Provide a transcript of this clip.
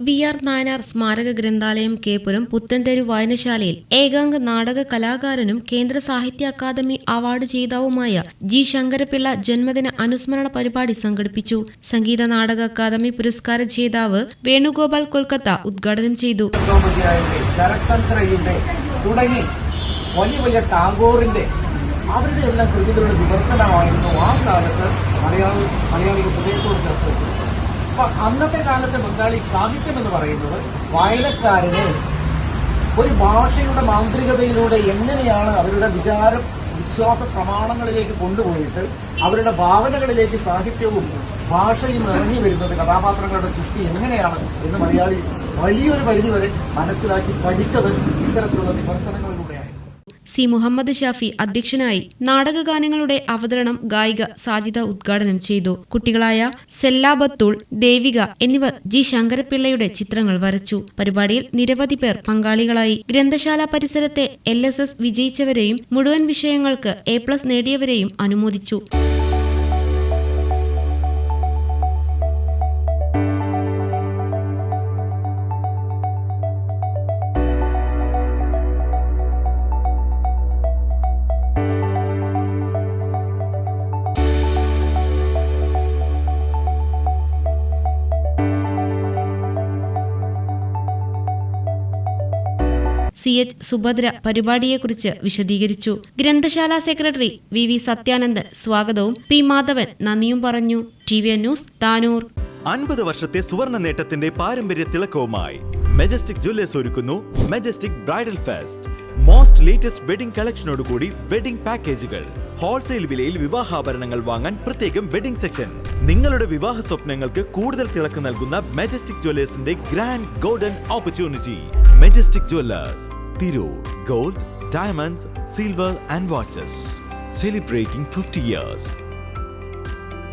V R Nayanar സ്മാരക ഗ്രന്ഥാലയം കേപ്പുരം പുത്തൻതെരു വായനശാലയിൽ ഏകാംഗ നാടക കലാകാരനും കേന്ദ്ര സാഹിത്യ അക്കാദമി അവാർഡ് ജേതാവുമായ ജി ശങ്കരപിള്ള ജന്മദിന അനുസ്മരണ പരിപാടി സംഘടിപ്പിച്ചു. സംഗീത നാടക അക്കാദമി പുരസ്കാര ജേതാവ് വേണുഗോപാൽ കൊൽക്കത്ത ഉദ്ഘാടനം ചെയ്തു. തുടങ്ങി വലിയ വലിയ ടാഗോറിന്റെ അവരുടെ എല്ലാം കൃതികളുടെ വിവർത്തനമായിരുന്നു. ആ കാലത്ത് മലയാളി മലയാളികൾ ഹൃദയത്തോട് ചേർത്ത് അപ്പൊ അന്നത്തെ കാലത്തെ ബംഗാളി സാഹിത്യം എന്ന് പറയുന്നത് വായനക്കാരനെ ഒരു ഭാഷയുടെ മാന്ത്രികതയിലൂടെ എങ്ങനെയാണ് അവരുടെ വിചാരം വിശ്വാസ പ്രമാണങ്ങളിലേക്ക് കൊണ്ടുപോയിട്ട് അവരുടെ ഭാവനകളിലേക്ക് സാഹിത്യവും ഭാഷയും ഇറങ്ങി വരുന്നത് കഥാപാത്രങ്ങളുടെ സൃഷ്ടി എങ്ങനെയാണ് എന്ന് മലയാളി വലിയൊരു പരിധിവരെ മനസ്സിലാക്കി പഠിച്ചത് ഇത്തരത്തിലുള്ള വിവർത്തനങ്ങളിലൂടെയായിരുന്നു സി മുഹമ്മദ് ഷാഫി അധ്യക്ഷനായി നാടകഗാനങ്ങളുടെ അവതരണം ഗായിക സാജിദ ഉദ്ഘാടനം ചെയ്തു. കുട്ടികളായ സെല്ലാബത്തുൾ ദേവിക എന്നിവർ ജി ശങ്കരപിള്ളയുടെ ചിത്രങ്ങൾ വരച്ചു. പരിപാടിയിൽ നിരവധി പേർ പങ്കാളികളായി. ഗ്രന്ഥശാല പരിസരത്തെ എൽ വിജയിച്ചവരെയും മുഴുവൻ വിഷയങ്ങൾക്ക് എ പ്ലസ് നേടിയവരെയും അനുമോദിച്ചു. സി എച്ച് സുഭദ്ര പരിപാടിയെക്കുറിച്ച് വിശദീകരിച്ചു. ഗ്രന്ഥശാല സെക്രട്ടറി വി വി സത്യാനന്ദൻ സ്വാഗതവും പി മാധവൻ നന്ദിയും പറഞ്ഞു. T V news Tanur. അൻപത് വർഷത്തെ സുവർണ നേട്ടത്തിന്റെ പാരമ്പര്യ തിളക്കവുമായി മെജസ്റ്റിക് ജ്വല്ലേഴ്സ് ഒരുക്കുന്നു Majestic bridal fest most latest wedding കളക്ഷനോടുകൂടി wedding പാക്കേജുകൾ ഹോൾസെയിൽ വിലയിൽ വിവാഹാഭരണങ്ങൾ വാങ്ങാൻ പ്രത്യേകം വെഡിംഗ് സെക്ഷൻ നിങ്ങളുടെ വിവാഹ സ്വപ്നങ്ങൾക്ക് കൂടുതൽ തിളക്ക് നൽകുന്ന Majestic ജ്വല്ലേഴ്സിന്റെ grand golden opportunity Majestic Jewellers Tirur gold diamonds silver and watches celebrating fifty years